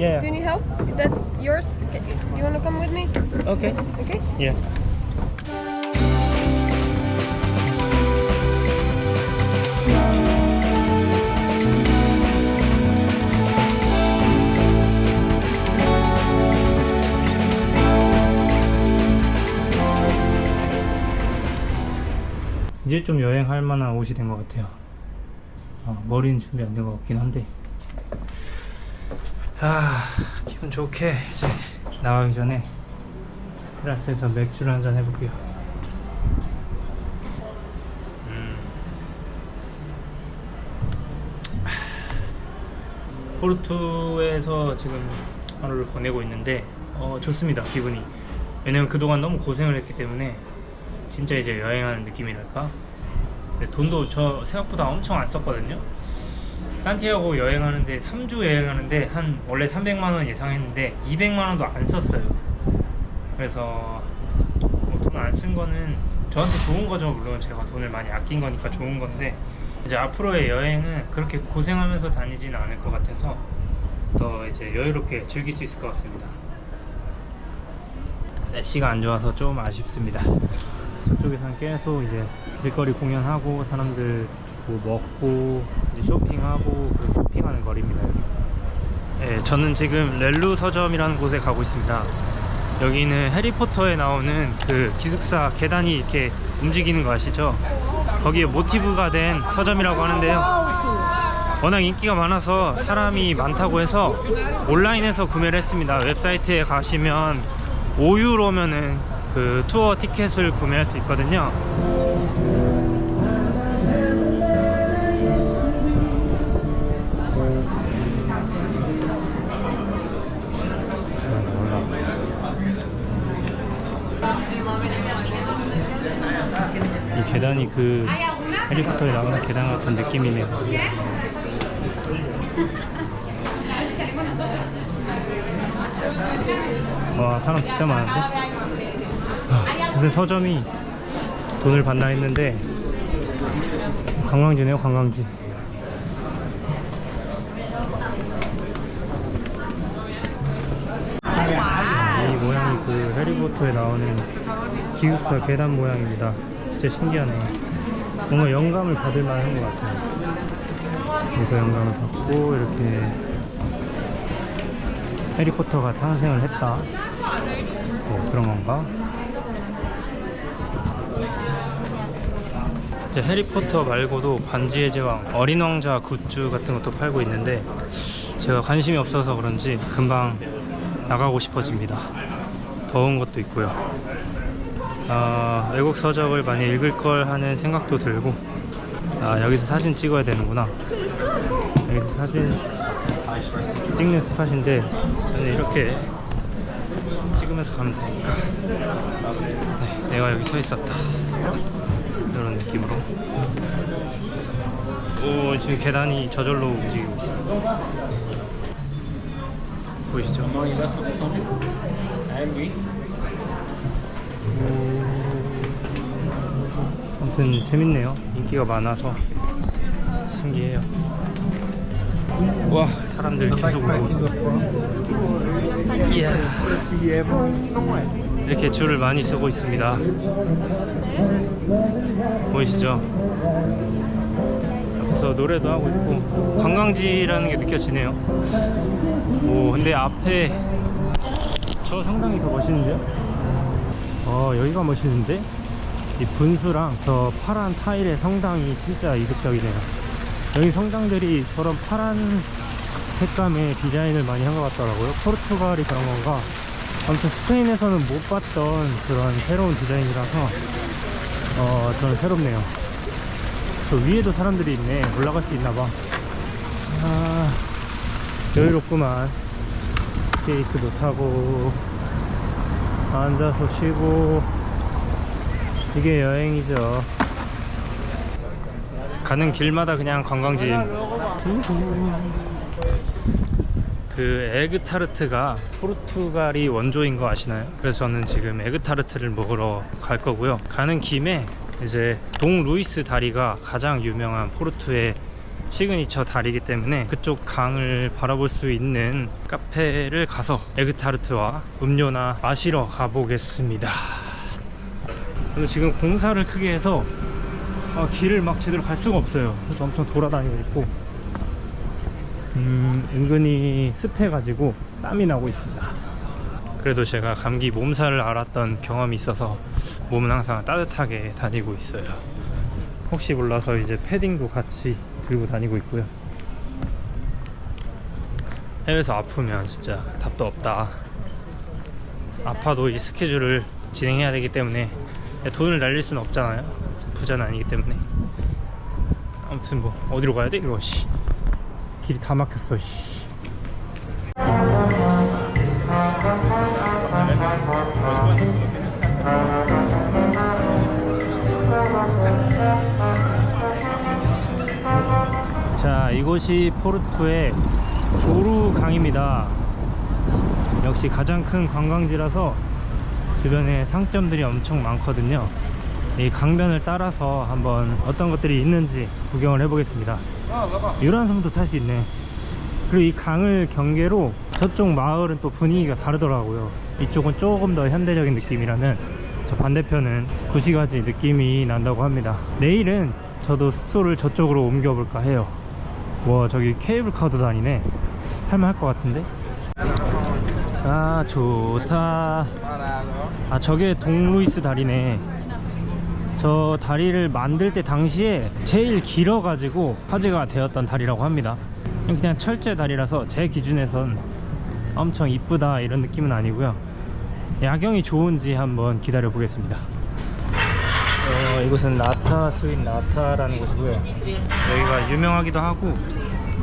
Yeah. Do you need help? That's yours. You want to come with me? Okay. Okay. Yeah. 이제 좀 여행할 만한 옷이 된 것 같아요. 어, 머리는 준비 안 된 것 같긴 한데. 아, 기분 좋게 이제 나가기 전에 테라스에서 맥주를 한잔 해볼게요. 음. 포르투에서 지금 하루를 보내고 있는데 어, 좋습니다 기분이 왜냐면 그동안 너무 고생을 했기 때문에 진짜 이제 여행하는 느낌이랄까 돈도 저 생각보다 엄청 안 썼거든요 산티아고 여행하는데 3주 여행하는데 한 원래 300만 원 예상했는데 200만 원도 안 썼어요. 그래서 뭐 돈안 쓴 거는 저한테 좋은 거죠. 물론 제가 돈을 많이 아낀 거니까 좋은 건데 이제 앞으로의 여행은 그렇게 고생하면서 다니지는 않을 것 같아서 더 이제 여유롭게 즐길 수 있을 것 같습니다. 날씨가 안 좋아서 좀 아쉽습니다. 저쪽에서는 계속 이제 길거리 공연하고 사람들 뭐 먹고 이제 쇼핑하고 쇼핑하는 거리입니다 여기. 네, 저는 지금 렐루 서점이라는 곳에 가고 있습니다. 여기는 해리포터에 나오는 그 기숙사 계단이 이렇게 움직이는 거 아시죠? 거기에 모티브가 된 서점이라고 하는데요. 워낙 인기가 많아서 사람이 많다고 해서 온라인에서 구매를 했습니다. 웹사이트에 가시면 5유로면은 그 투어 티켓을 구매할 수 있거든요. 계단이 그 해리포터에 나오는 계단 같은 느낌이네요. 와 사람 진짜 많은데? 아, 무슨 서점이 돈을 받나 했는데 관광지네요 관광지 이 모양이 그 해리포터에 나오는 기숙사 계단 모양입니다 진짜 신기하네요 뭔가 영감을 받을 만한 것 같아요 그래서 영감을 받고 이렇게 해리포터가 탄생을 했다 뭐 그런 건가? 이제 해리포터 말고도 반지의 제왕, 어린 왕자 굿즈 같은 것도 팔고 있는데 제가 관심이 없어서 그런지 금방 나가고 싶어집니다. 더운 것도 있고요. 아, 외국 서적을 많이 읽을 걸 하는 생각도 들고. 아, 여기서 사진 찍어야 되는구나. 여기서 사진 찍는 스팟인데 저는 이렇게 찍으면서 가면 되니까. 네, 내가 여기 서 있었다. 이런 느낌으로. 오 지금 계단이 저절로 움직이고 있습니다. 보이시죠? 아무튼 재밌네요. 인기가 많아서 신기해요. 와 사람들 계속 오고 이야. 이렇게 줄을 많이 쓰고 있습니다. 보이시죠? 그래서 노래도 하고 있고 관광지라는 게 느껴지네요. 오 근데 앞에 저 상당히 더 멋있는데요 어 여기가 멋있는데? 이 분수랑 저 파란 타일의 성당이 진짜 이색적이네요. 여기 성당들이 저런 파란 색감의 디자인을 많이 한 것 같더라고요. 포르투갈이 그런 건가? 아무튼 스페인에서는 못 봤던 그런 새로운 디자인이라서 어 저는 새롭네요. 저 위에도 사람들이 있네. 올라갈 수 있나봐. 아 여유롭구만. 스케이트도 타고 앉아서 쉬고. 이게 여행이죠. 가는 길마다 그냥 관광지 그 에그타르트가 포르투갈이 원조인 거 아시나요? 그래서 저는 지금 에그타르트를 먹으러 갈 거고요. 가는 김에 이제 동 루이스 다리가 가장 유명한 포르투의 시그니처 다리이기 때문에 그쪽 강을 바라볼 수 있는 카페를 가서 에그타르트와 음료나 마시러 가보겠습니다. 그리고 지금 공사를 크게 해서 아, 길을 막 제대로 갈 수가 없어요. 그래서 엄청 돌아다니고 있고, 음, 은근히 습해가지고 땀이 나고 있습니다. 그래도 제가 감기 몸살을 앓았던 경험이 있어서 몸은 항상 따뜻하게 다니고 있어요. 혹시 몰라서 이제 패딩도 같이 들고 다니고 있고요. 해외에서 아프면 진짜 답도 없다. 아파도 이 스케줄을 진행해야 되기 때문에 돈을 날릴 수는 없잖아요. 부자는 아니기 때문에. 아무튼 뭐 어디로 가야 돼 이거 씨. 길이 다 막혔어 씨. 자 이곳이 포르투의 도루강입니다. 역시 가장 큰 관광지라서 주변에 상점들이 엄청 많거든요. 이 강변을 따라서 한번 어떤 것들이 있는지 구경을 해보겠습니다. 유람선도 탈 수 있네. 그리고 이 강을 경계로 저쪽 마을은 또 분위기가 다르더라고요. 이쪽은 조금 더 현대적인 느낌이라는 저 반대편은 구시가지 느낌이 난다고 합니다. 내일은 저도 숙소를 저쪽으로 옮겨볼까 해요 와 저기 케이블카도 다니네. 탈만할 것 같은데? 아 좋다. 아 저게 동루이스 다리네. 저 다리를 만들 때 당시에 제일 길어 가지고 화제가 되었던 다리라고 합니다. 그냥 철제 다리라서 제 기준에선 엄청 이쁘다 이런 느낌은 아니고요. 야경이 좋은지 한번 기다려 보겠습니다 어, 이곳은 나타 스윗 나타라는 곳이고요. 여기가 유명하기도 하고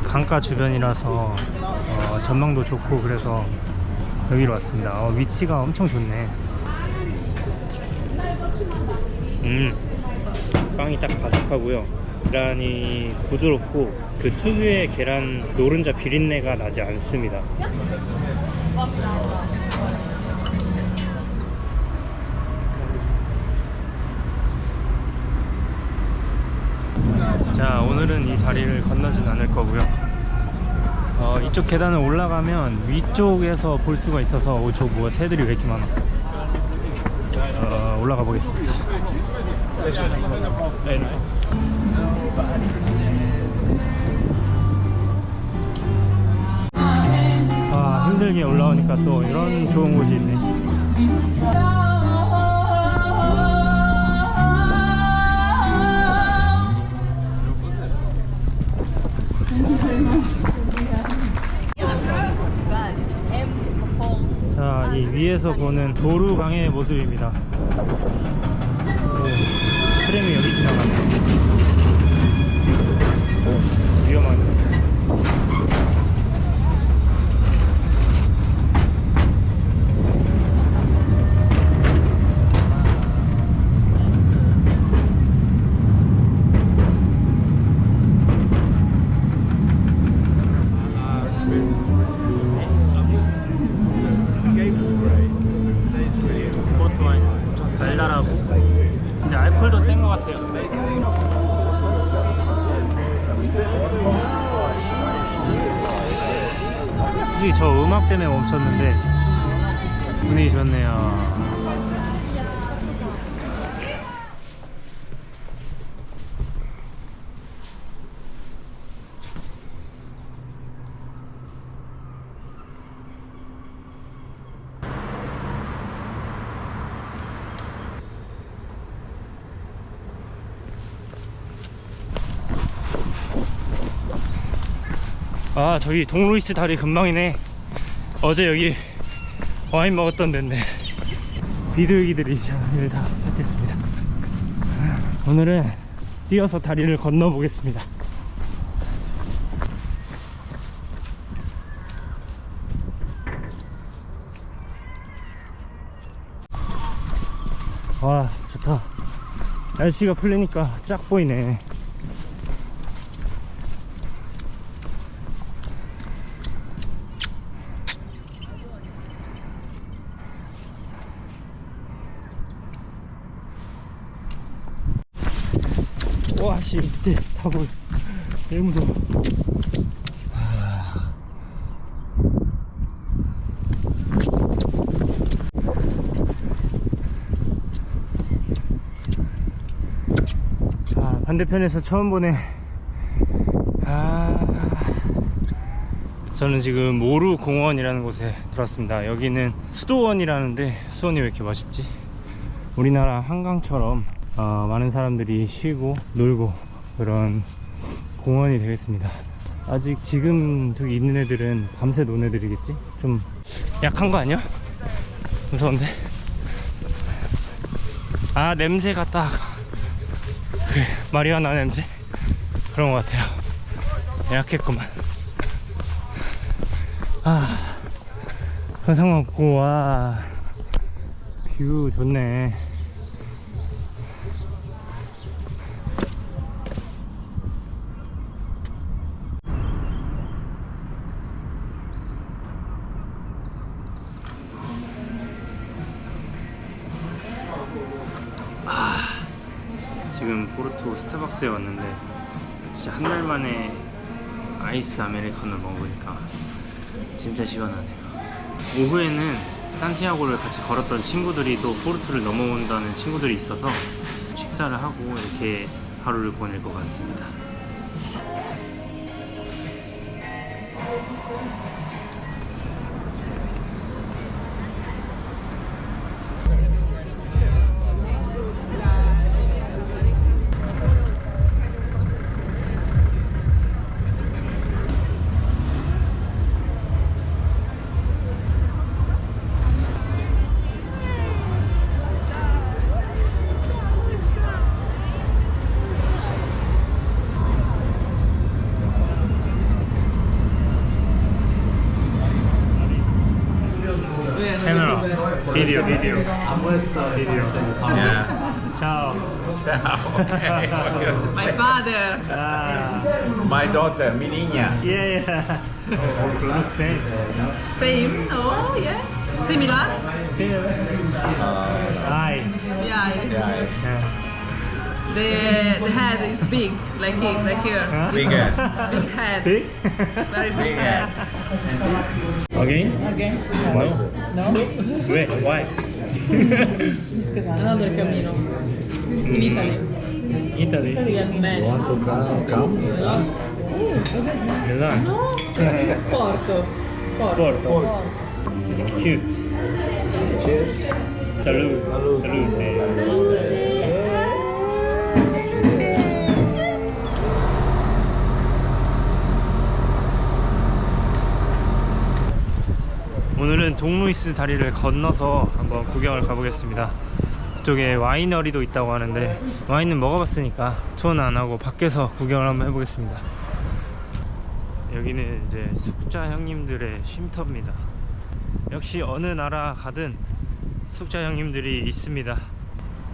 강가 주변이라서 어, 전망도 좋고 그래서 여기로 왔습니다. 어, 위치가 엄청 좋네. 음 빵이 딱 바삭하고요. 계란이 부드럽고 그 특유의 계란 노른자 비린내가 나지 않습니다 자 오늘은 이 다리를 건너진 않을 거고요. 어, 이쪽 계단을 올라가면 위쪽에서 볼 수가 있어서 오, 저 뭐야 새들이 왜 이렇게 많아? 어, 올라가 보겠습니다. 아 힘들게 올라오니까 또 이런 좋은 곳이 있네 자, 이 위에서 보는 도루강의 모습입니다. 오, 트램이 여기 지나가네. 오, 위험하네. 알코올도 센 것 같아요. 솔직히 저 음악 때문에 멈췄는데 분위기 좋네요 아 저기 동루이스 다리 금방이네. 어제 여기 와인 먹었던 데인데. 비둘기들이 저를 다 찾겠습니다. 오늘은 뛰어서 다리를 건너 보겠습니다. 와 좋다. 날씨가 풀리니까 쫙 보이네 와씨 밑에 타고 제일 무서워. 아, 반대편에서 처음 보네. 아, 저는 지금 모루 공원이라는 곳에 들어왔습니다. 여기는 수도원이라는데 수원이 왜 이렇게 멋있지? 우리나라 한강처럼 어, 많은 사람들이 쉬고 놀고 그런 공원이 되겠습니다. 아직 지금 저기 있는 애들은 밤새 논 애들이겠지? 좀 약한 거 아니야? 무서운데? 아 냄새가 딱그 마리아나 냄새 그런 것 같아요. 약했구만. 아 현상 없고 와 뷰 좋네. 스타벅스에 왔는데 진짜 한 달 만에 아이스 아메리카노 먹으니까 진짜 시원하네요. 오후에는 산티아고를 같이 걸었던 친구들이 또 포르투를 넘어온다는 친구들이 있어서 식사를 하고 이렇게 하루를 보낼 것 같습니다. questo è Video. Yeah. Ciao. Ciao. Okay. My father. Ah. My daughter, mi niña. Yeah, yeah. Looks same. Same, oh yeah. Similar? Similar. Uh, Eye. Yeah. yeah. yeah. The, the head is big, like here, like here. Huh? Big head. Big head. Big? Very big, big head. Again? Again. Why? No. no. Wait, why? Another no, cammino In Italia in Italia and campo You No, it's sporto sporto Porto. Porto. Cute. Cheers. Salute. Salute. Salute. 오늘은 동루이스 다리를 건너서 한번 구경을 가보겠습니다. 그쪽에 와이너리도 있다고 하는데 와인은 먹어봤으니까 투어는 안 하고 밖에서 구경을 한번 해보겠습니다. 여기는 이제 숙자 형님들의 쉼터입니다. 역시 어느 나라 가든 숙자 형님들이 있습니다.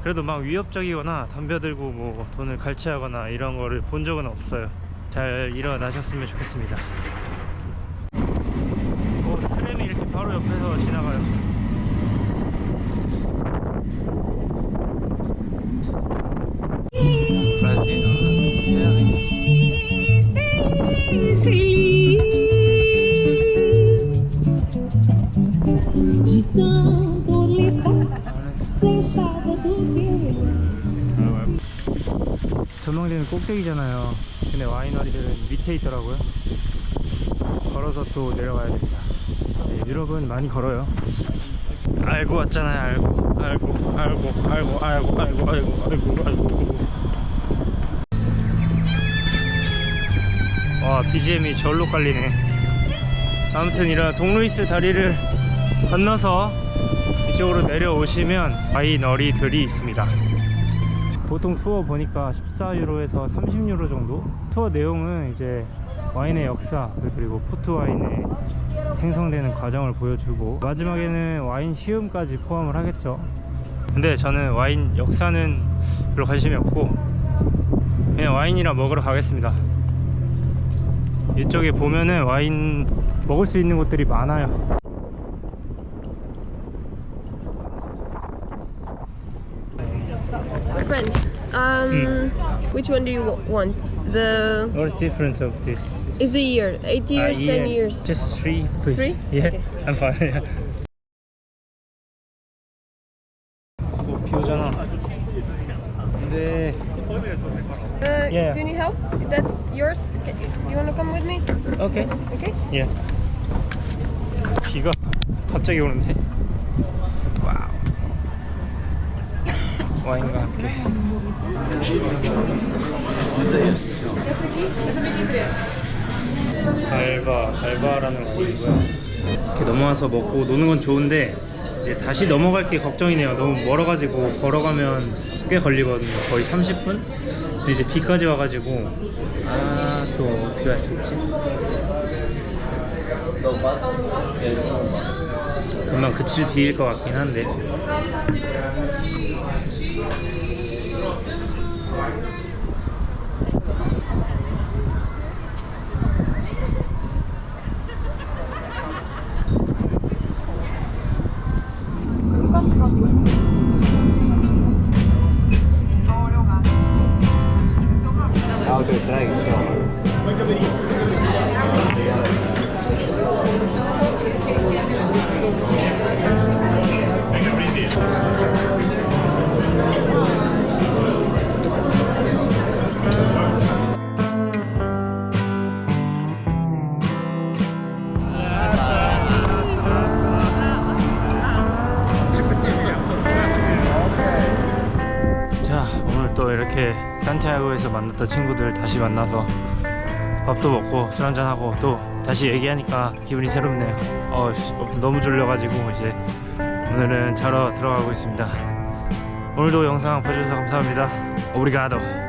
그래도 막 위협적이거나 덤벼들고 뭐 돈을 갈취하거나 이런 거를 본 적은 없어요. 잘 일어나셨으면 좋겠습니다. 어, 트램이 이렇게 옆에서 지나가요. 전망대는 꼭대기잖아요. 근데 와이너리들은 밑에 있더라고요. 걸어서 또 내려가야 됩니다. 네, 유럽은 많이 걸어요. 알고 왔잖아요. 알고, 알고, 알고, 알고, 알고, 알고, 알고, 알고, 알고. 와, BGM이 절로 깔리네. 아무튼 이런 동루이스 다리를 건너서 이쪽으로 내려오시면 와이너리들이 있습니다. 보통 투어 보니까 14유로에서 30유로 정도? 투어 내용은 이제 와인의 역사 그리고 포트 와인의 생성되는 과정을 보여주고 마지막에는 와인 시음까지 포함을 하겠죠. 근데 저는 와인 역사는 별로 관심이 없고 그냥 와인이라 먹으러 가겠습니다. 이쪽에 보면은 와인 먹을 수 있는 곳들이 많아요. My friend. Um, which one do you wa- want? The What's difference of this? is the year eight years, Uh, ten yeah, years. Just three, please. Three? Yeah, Okay. I'm fine. Yeah. 오, 비 오잖아. 근데 Uh, Yeah. Do you need help? That's yours. Okay. Do you want to come with me? 오케이. Okay. 예. 비가 갑자기 오는데. 와우. 와인과 함께. 달바, 달바라는 곳이고요. 이렇게 넘어와서 먹고 노는 건 좋은데 이제 다시 넘어갈 게 걱정이네요. 너무 멀어가지고 걸어가면 꽤 걸리거든요. 거의 30분? 근데 이제 비까지 와가지고 아 또 어떻게 할 수 있지? 금방 그칠 비일 것 같긴 한데 이렇게 산티아고에서 만났던 친구들 다시 만나서 밥도 먹고 술 한잔 하고 또 다시 얘기하니까 기분이 새롭네요. 어 씨, 너무 졸려가지고 이제 오늘은 자러 들어가고 있습니다. 오늘도 영상 봐주셔서 감사합니다. 오브리가도.